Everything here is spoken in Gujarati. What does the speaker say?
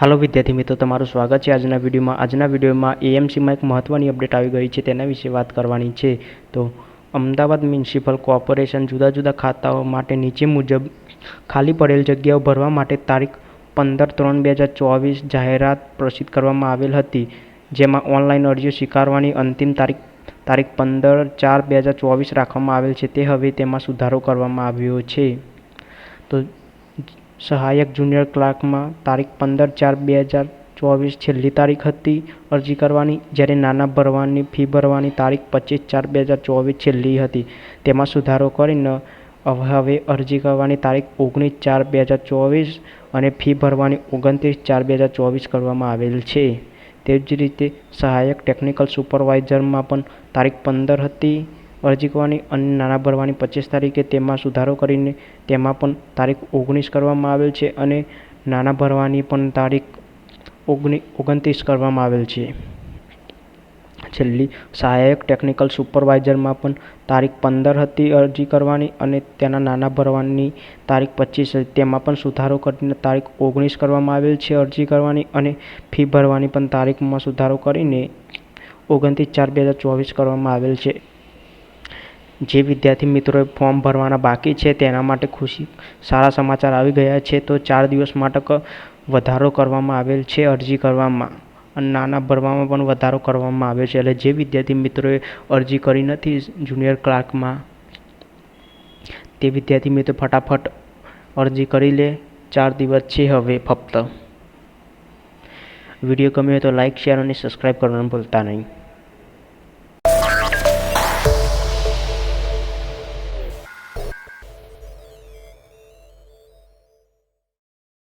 હાલો વિદ્યાર્થી મિત્રો, તમારું સ્વાગત છે આજના વિડીયોમાં. આજના વિડીયોમાં એએમસીમાં એક મહત્ત્વની અપડેટ આવી ગઈ છે, તેના વિશે વાત કરવાની છે. તો અમદાવાદ મ્યુનિસિપલ કોર્પોરેશન જુદા જુદા ખાતાઓ માટે નીચે મુજબ ખાલી પડેલ જગ્યાઓ ભરવા માટે તારીખ પંદર ત્રણ બે હજાર ચોવીસ જાહેરાત પ્રસિદ્ધ કરવામાં આવેલ હતી, જેમાં ઓનલાઈન અરજીઓ સ્વીકારવાની અંતિમ તારીખ તારીખ પંદર ચાર બે હજાર ચોવીસ રાખવામાં આવેલ છે. તે હવે તેમાં સુધારો કરવામાં આવ્યો છે. તો સહાયક જુનિયર ક્લાર્કમાં તારીખ પંદર ચાર બે હજાર ચોવીસ છેલ્લી તારીખ હતી. અરજી કરવાની, જ્યારે નાના ભરવાની ફી ભરવાની તારીખ પચીસ ચાર બે હજાર ચોવીસ છેલ્લી હતી. તેમાં સુધારો કરીને હવે અરજી કરવાની તારીખ ઓગણીસ ચાર બે હજાર ચોવીસ અને ફી ભરવાની ઓગણત્રીસ ચાર બે હજાર ચોવીસ કરવામાં આવેલ છે. તેવી જ રીતે સહાયક ટેકનિકલ સુપરવાઇઝરમાં પણ તારીખ પંદર હતી. અરજી કરવાની અને નાના ભરવાની પચીસ તારીખે તેમાં સુધારો કરીને તેમાં પણ તારીખ ઓગણીસ કરવામાં આવેલ છે અને નાના ભરવાની પણ તારીખ ઓગણી, ઓગણત્રીસ કરવામાં આવેલ છે. છેલ્લી સહાયક ટેકનિકલ સુપરવાઇઝરમાં પણ તારીખ પંદર હતી અરજી કરવાની અને તેના નાના ભરવાની તારીખ પચીસ તેમાં પણ સુધારો કરીને તારીખ ઓગણીસ કરવામાં આવેલ છે અરજી કરવાની અને ફી ભરવાની પણ તારીખમાં સુધારો કરીને ઓગણત્રીસ ચાર બે હજાર ચોવીસ કરવામાં આવેલ છે. જે વિદ્યાર્થી મિત્રોએ ફોર્મ ભરવાના બાકી છે તેના માટે ખુશી, સારા સમાચાર આવી ગયા છે તો ચાર દિવસ માટે વધારો કરવામાં આવેલ છે અરજી કરવામાં. અને નાના ભરવામાં પણ વધારો કરવામાં આવ્યો છે. એટલે જે વિદ્યાર્થી મિત્રોએ અરજી કરી નથી જુનિયર ક્લાર્કમાં, તે વિદ્યાર્થી મિત્રો ફટાફટ અરજી કરી લે. ચાર દિવસ છે હવે ફક્ત. વીડિયો ગમ્યો હોય તો લાઇક શેર અને સબસ્ક્રાઈબ કરવાનું ભૂલતા નહીં.